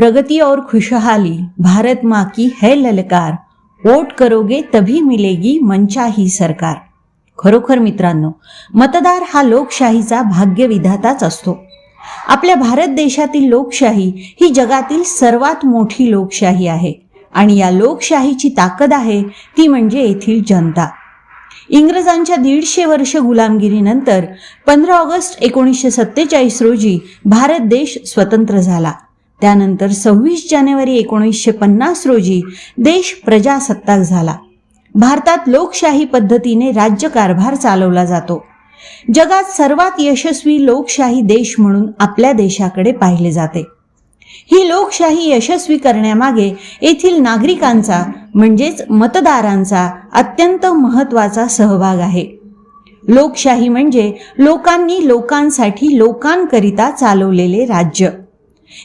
प्रगति और खुशहाली भारत माँ की है ललकार। वोट करोगे तभी मिलेगी मनचाही सरकार। खरोखर मित्रांनो मतदार हा लोकशाहीचा भाग्यविधाताच असतो. आपल्या भारत देशातील लोकशाही ही जगातील सर्वात मोठी लोकशाही आहे आणि या लोकशाहीची ताकद आहे ती म्हणजे येथील जनता. इंग्रजांच्या दीडशे वर्ष गुलामगिरीनंतर पंधरा ऑगस्ट एकोणीसशे सत्तेचाळीस रोजी भारत देश स्वतंत्र झाला. त्यानंतर सव्वीस जानेवारी एकोणीसशे पन्नास रोजी देश प्रजासत्ताक झाला. भारतात लोकशाही पद्धतीने राज्यकारभार चालवला जातो. जगात सर्वात यशस्वी लोकशाही देश म्हणून आपल्या देशाकडे पाहिले जाते. ही लोकशाही यशस्वी करण्यामागे येथील नागरिकांचा म्हणजेच मतदारांचा अत्यंत महत्त्वाचा सहभाग आहे. लोकशाही म्हणजे लोकांनी लोकांसाठी लोकांकरिता चालवलेले राज्य.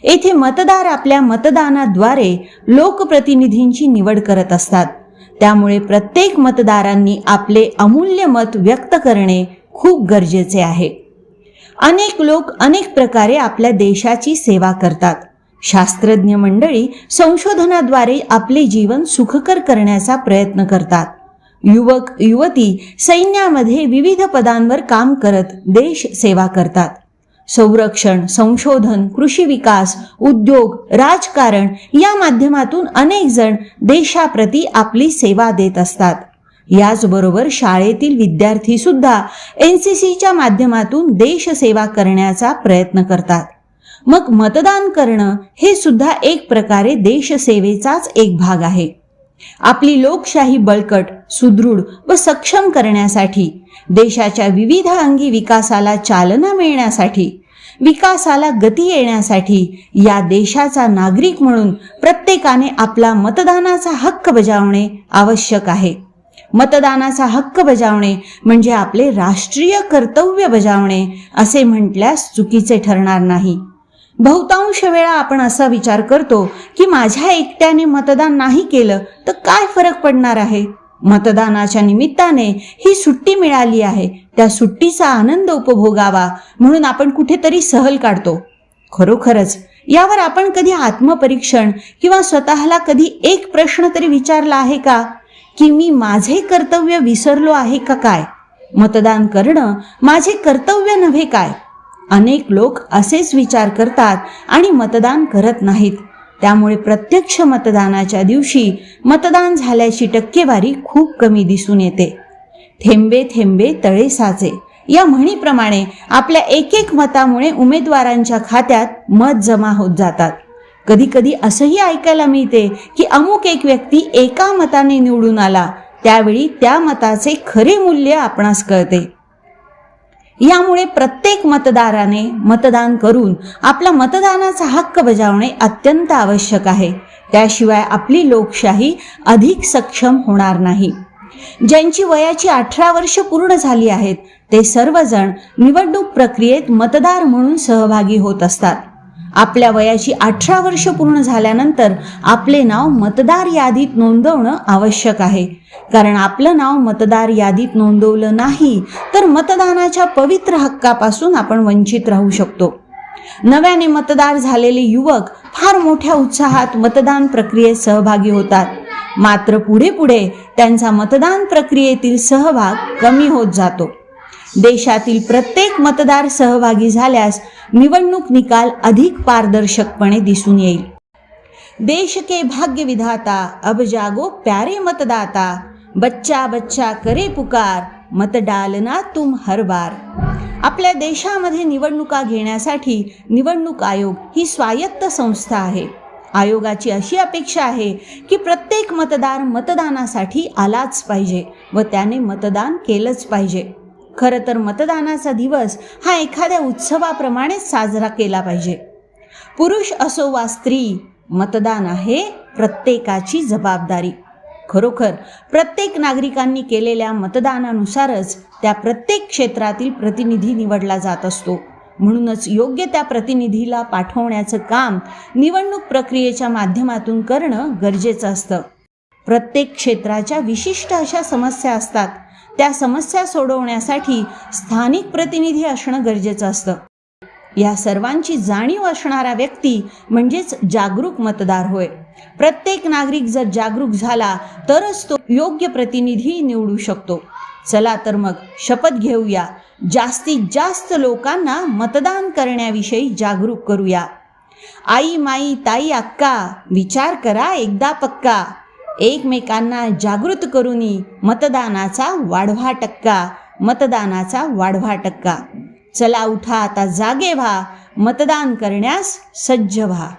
येथे मतदार आपल्या मतदानाद्वारे लोकप्रतिनिधींची निवड करत असतात. त्यामुळे प्रत्येक मतदारांनी आपले अमूल्य मत व्यक्त करणे खूप गरजेचे आहे. अनेक लोक अनेक प्रकारे आपल्या देशाची सेवा करतात. शास्त्रज्ञ मंडळी संशोधनाद्वारे आपले जीवन सुखकर करण्याचा प्रयत्न करतात. युवक युवती सैन्यामध्ये विविध पदांवर काम करत देश सेवा करतात. संरक्षण संशोधन कृषी विकास उद्योग राजकारण या माध्यमातून अनेक जण देशाप्रती आपली सेवा देत असतात. याचबरोबर शाळेतील विद्यार्थी सुद्धा एन सी सीच्या माध्यमातून देशसेवा करण्याचा प्रयत्न करतात. मग मतदान करणं हे सुद्धा एक प्रकारे देशसेवेचाच एक भाग आहे. आपली लोकशाही बळकट सुदृढ व सक्षम करण्यासाठी देशाच्या विविध अंगी विकासाला चालना मिळण्यासाठी विकासाला गती येण्यासाठी या देशाचा नागरिक म्हणून प्रत्येकाने आपला मतदानाचा हक्क बजावणे आवश्यक आहे. मतदानाचा हक्क बजावणे म्हणजे आपले राष्ट्रीय कर्तव्य बजावणे असे म्हटल्यास चुकीचे ठरणार नाही. बहुतांश वेळा आपण असा विचार करतो की माझ्या एकट्याने मतदान नाही केलं तर काय फरक पडणार आहे? मतदानाच्या निमित्ताने ही सुट्टी मिळाली आहे. त्या सुट्टीचा आनंद उपभोगावा म्हणून आपण कुठेतरी सहल काढतो. खरोखरच यावर आपण कधी आत्मपरीक्षण किंवा स्वतःला कधी एक प्रश्न तरी विचारला आहे का? की मी माझे कर्तव्य विसरलो आहे का काय? मतदान करणं माझे कर्तव्य नव्हे काय? अनेक लोक असेच विचार करतात आणि मतदान करत नाहीत. त्यामुळे प्रत्यक्ष मतदानाच्या दिवशी मतदान झाल्याची टक्केवारी खूप कमी दिसून येते. थेंबे थेंबे तळे साचे. या म्हणीप्रमाणे आपल्या एक एक मतामुळे उमेदवारांच्या खात्यात मत जमा होत जातात. कधी कधी असंही ऐकायला मिळते की अमुक एक व्यक्ती एका मताने निवडून आला. त्यावेळी त्या मताचे खरे मूल्य आपणास कळते. यामुळे प्रत्येक मतदाराने मतदान करून आपला मतदानाचा हक्क बजावणे अत्यंत आवश्यक आहे. त्याशिवाय आपली लोकशाही अधिक सक्षम होणार नाही. ज्यांची वयाची अठरा वर्ष पूर्ण झाली आहेत ते सर्वजण निवडणूक प्रक्रियेत मतदार म्हणून सहभागी होत असतात. आपल्या वयाची अठरा वर्ष पूर्ण झाल्यानंतर आपले नाव मतदार यादीत नोंदवणं आवश्यक आहे. कारण आपलं नाव मतदार यादीत नोंदवलं नाही तर मतदानाच्या पवित्र हक्कापासून आपण वंचित राहू शकतो. नव्याने मतदार झालेले युवक फार मोठ्या उत्साहात मतदान प्रक्रियेत सहभागी होतात. मात्र पुढे पुढे त्यांचा मतदान प्रक्रियेतील सहभाग कमी होत जातो. देशातील प्रत्येक मतदार सहभागी झाल्यास निवडणूक निकाल अधिक पारदर्शकपणे दिसून येईल. देश के भाग्य विधाता अब जागो प्यारे मतदाता बच्चा बच्चा करे पुकार मत डालना तुम हर बार. आपल्या देशामध्ये निवडणुका घेण्यासाठी निवडणूक आयोग ही स्वायत्त संस्था आहे. आयोगाची अशी अपेक्षा आहे की प्रत्येक मतदार मतदानासाठी आलाच पाहिजे व त्याने मतदान केलंच पाहिजे. खरं तर मतदानाचा दिवस हा एखाद्या उत्सवाप्रमाणेच साजरा केला पाहिजे. पुरुष असो वा स्त्री मतदान आहे प्रत्येकाची जबाबदारी. खरोखर प्रत्येक नागरिकांनी केलेल्या मतदानानुसारच त्या प्रत्येक क्षेत्रातील प्रतिनिधी निवडला जात असतो. म्हणूनच योग्य त्या प्रतिनिधीला पाठवण्याचं काम निवडणूक प्रक्रियेच्या माध्यमातून करणं गरजेचं असतं. प्रत्येक क्षेत्राच्या विशिष्ट अशा समस्या असतात त्या समस्या सोडवण्यासाठी स्थानिक प्रतिनिधी असणं गरजेचं असतं. या सर्वांची जाणीव असणारा व्यक्ती म्हणजेच जागरूक मतदार होय. प्रत्येक नागरिक जर जागरूक झाला तरच तो योग्य प्रतिनिधी निवडू शकतो. चला तर मग शपथ घेऊया. जास्तीत जास्त लोकांना मतदान करण्याविषयी जागरूक करूया. आई माई ताई अक्का विचार करा एकदा पक्का. एकमेकांना जागृत करूनी मतदानाचा वाढवा टक्का मतदानाचा वाढवा टक्का. चला उठा आता जागे व्हा मतदान करण्यास सज्ज व्हा.